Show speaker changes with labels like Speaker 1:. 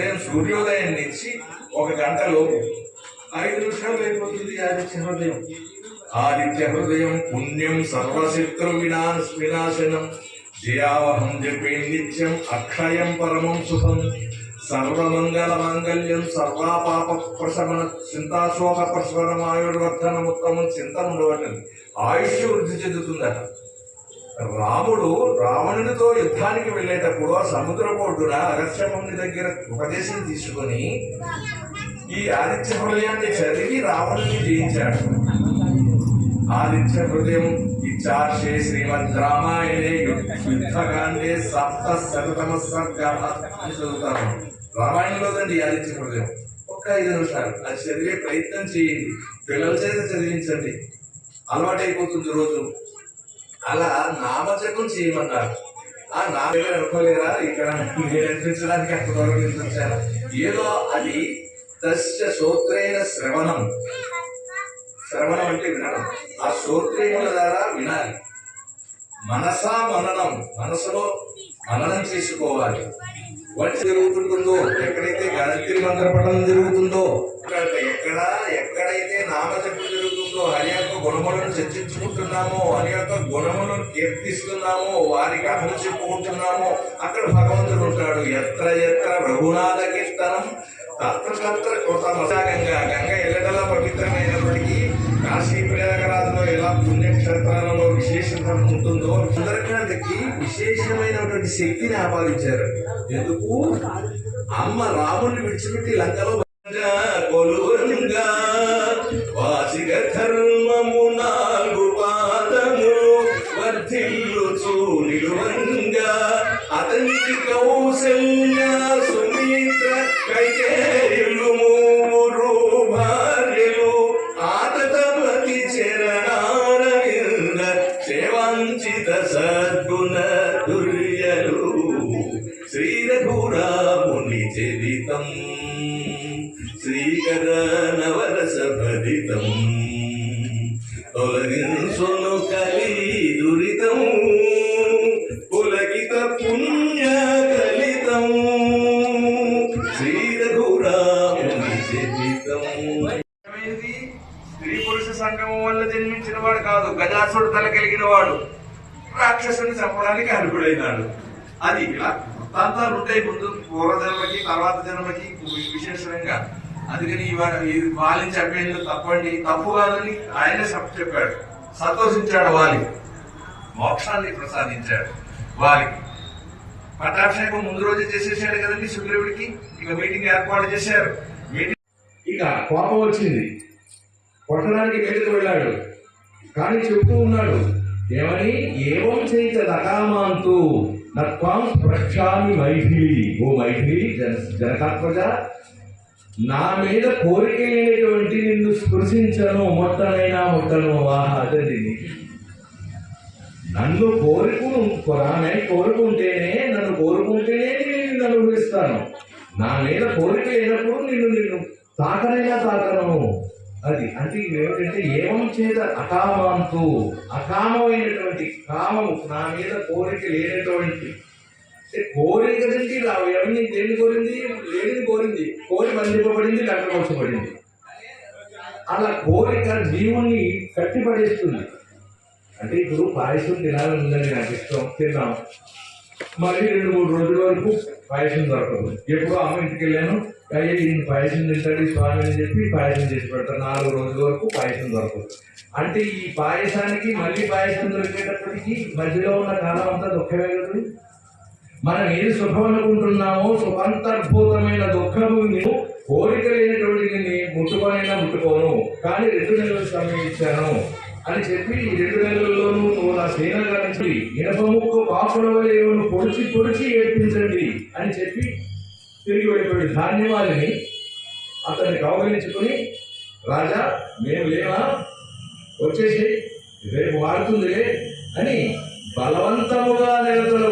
Speaker 1: ఉదయం సూర్యోదయం నుంచి ఒక గంటలో ఐదు నిమిషాలు అయిపోతుంది ఆదిత్య హృదయం. ఆదిత్య హృదయం పుణ్యం సర్వశత్రు వినాశ వినాశనం. జయావహం జపే నిత్యం అక్షయం పరమం సుఖం. సర్వమంగళ మాంగళ్యం సర్వాపాప ప్రశమన చింతాశోక ప్రశమనం ఆయుర్వర్ధనం ఉత్తమం చింత ఉండవటం ఆయుష్ వృద్ధి చెందుతుందట. రాముడు రావణుడితో యుద్ధానికి వెళ్ళేటప్పుడు ఆ సముద్రపు ఒడ్డున దగ్గర ఉపదేశం తీసుకొని ఈ ఆదిత్య హృదయాన్ని చదివి రావణుని జయించాడు. ఆదిత్య హృదయం ఇచ్చార్షే శ్రీమద్ రామాయణే యుద్ధకాండే సప్త శతతమ సర్గ అని చదువుతాను రామాయణంలోదండి ఈ ఆదిత్య హృదయం. ఒక్క ఐదు నిమిషాలు. అది చదివే ప్రయత్నం చేయండి. పిల్లల చేత చదివించండి. అలవాటైపోతుంది రోజు. అలా నామజపం చేయమన్నారు. ఆ నామే అనుకోలేరా ఇక్కడ నేను అనిపించడానికి అంత దూరం ఏదో అది తస్య శ్రోత్రైన శ్రవణం. శ్రవణం అంటే వినడం. ఆ శ్రోత్రియముల ద్వారా వినాలి. మనసా మననం మనసులో మననం చేసుకోవాలి. వచ్చి జరుగుతుంటుందో ఎక్కడైతే గాయత్రి మంత్రపఠనం జరుగుతుందో అక్కడ ఎక్కడ చర్చించుకుంటున్నామో హరి యొక్క గుణమును కీర్తిస్తున్నామో వారి కథలు చెప్పుకుంటున్నామో అక్కడ భగవంతుడు ఉంటాడు. ఎత్ర ఎత్ర రఘునాథ కీర్తనం తత్రతత్ర గంగా గంగ గంగ పవిత్రమైనప్పటికీ కాశీ ప్రయాగరాజులో ఎలా పుణ్యక్షేత్రాలలో విశేషత ఉంటుందో సుందరకాండకి విశేషమైనటువంటి శక్తిని ఆపాదించారు. ఎందుకు? అమ్మ రాముడిని విడిచిపెట్టి లంకలో కొలుగా నిలువంగా అతనికి కౌశల్య సుమిత్ర కైకేయులు మూరు భార్యలు ఆతతమతి చరణారవింద సేవాంచిత సద్గుణ దుర్యలు. శ్రీ రఘురాముని చరితం శ్రీకర నవరస భరితం కలి దురి స్త్రీ పురుష సంగమం వల్ల జన్మించిన వాడు కాదు గజాసుడు తల కలిగిన వాడు. రాక్షసుని చంపడానికి అర్హుడైనాడు. అది ఇలా వృత్తాంతాలు ఉంటాయి ముందు పూర్వ జన్మకి తర్వాత జన్మకి విశేషంగా. అందుకని ఇవాళ ఇది చెప్పేందుకు తప్పండి తప్పు కాదని ఆయనే చెప్పాడు. సంతోషించాడు వాలి మోక్షాన్ని ప్రసాదించాడు వారికి పట్టాభిషేకం ముందు రోజు చేసేసాడు కదండి సుగ్రీవుడికి ఇక మీటింగ్ ఏర్పాటు చేశారు. ఇక కోపం వచ్చింది. కొట్టడానికి మీదకి వెళ్ళాడు. కానీ చెప్తూ ఉన్నాడు ఏమని ఏవం చేత దకామాంతు నత్వాం ప్రక్షామి మైథిలి. ఓ మైథిలి జన జనతాత్మజ నా మీద కోరిక లేనటువంటి నిన్ను స్పృశించను మొట్టనైనా ముట్టను. ఆహా అదండి. నన్ను కోరుకును ఆమె కోరుకుంటేనే నన్ను కోరుకుంటేనే నేను నిన్ను అనుభవిస్తాను నా మీద కోరిక లేనప్పుడు నిన్ను నిన్ను తాకనైనా తాకను. అది అంటే ఏమిటంటే ఏమం చేత అకామంతు అకామమైనటువంటి కామము నా మీద కోరిక లేనటువంటి. కోరిక నుంచి ఇలా ఎవరిని దేన్ని కోరింది? లేనిది కోరింది. కోరి బంధింపబడింది కట్టవలసబడింది అలా కోరిక జీవుణ్ణి కట్టిపడేస్తుంది. అంటే ఇప్పుడు పాయసం తినాలని ఉందండి నాకు ఇష్టం. తిన్నాం మళ్ళీ రెండు మూడు రోజుల వరకు పాయసం దొరకదు. ఎప్పుడో అమ్మ ఇంటికి వెళ్ళాను. అయ్యే ఈయన పాయసం తింటాడు స్వామి అని చెప్పి పాయసం చేసి పెడతారు. నాలుగు రోజుల వరకు పాయసం దొరకదు. అంటే ఈ పాయసానికి మళ్ళీ పాయసం దొరికేటప్పటికి మధ్యలో ఉన్న కాలం అంతా దుఃఖమే కదా? మనం ఏది సుఖం అనుకుంటున్నామో సుఖాంతర్భూతమైన దుఃఖము నేను కోరిక లేనటువంటి ముట్టుకోనైనా ముట్టుకోను. కానీ రెండు నెలలు సమయం ఇచ్చాను. అని చెప్పి ఈ రెండు నెలల్లోనూ నువ్వు నా సేనగా నుంచి ఇనప ముక్కు పాకుల పొడిచి పొడిచి ఏడ్పించండి అని చెప్పి తిరిగి వెళ్ళిపోయాడు. ధాన్యవాదిని అతన్ని కౌగలించుకుని రాజా మేము లేవా వచ్చేసి రేపు వాడుతుందిలే అని బలవంతముగా నిరతలు